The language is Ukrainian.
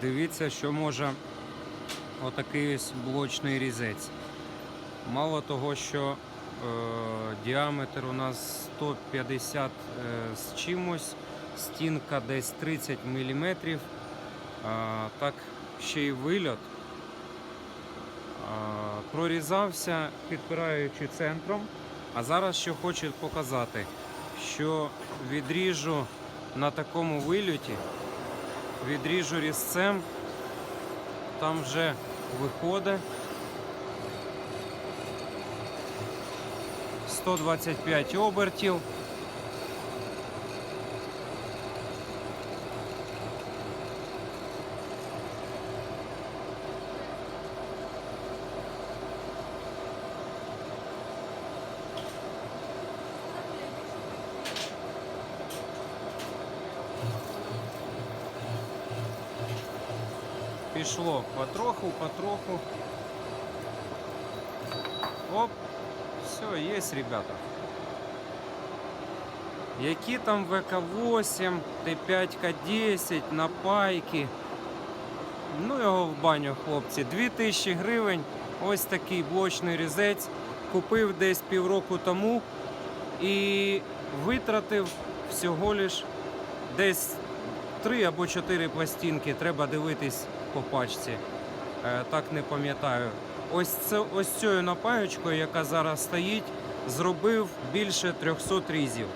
Дивіться, що може отакий ось блочний різець. Мало того, що е, діаметр у нас 150 е, з чимось, стінка десь 30 мм, е, так ще й вильот. Е, прорізався, підпираючи центром. А зараз що хочу показати, що відріжу на такому вильоті, відріжу різцем, там вже виходить 125 обертів. Пішло потроху, потроху. Оп, все, є, ребята. Які там ВК-8, Т5К10 на пайки. Ну його в баню, хлопці. 2000 гривень. Ось такий блочний різець. Купив десь півроку тому і витратив всього лиш десь 3 або чотири пластинки. Треба дивитись по пачці. Е, так не пам'ятаю. Ось це ось цією напаючкою, яка зараз стоїть, зробив більше 300 різів.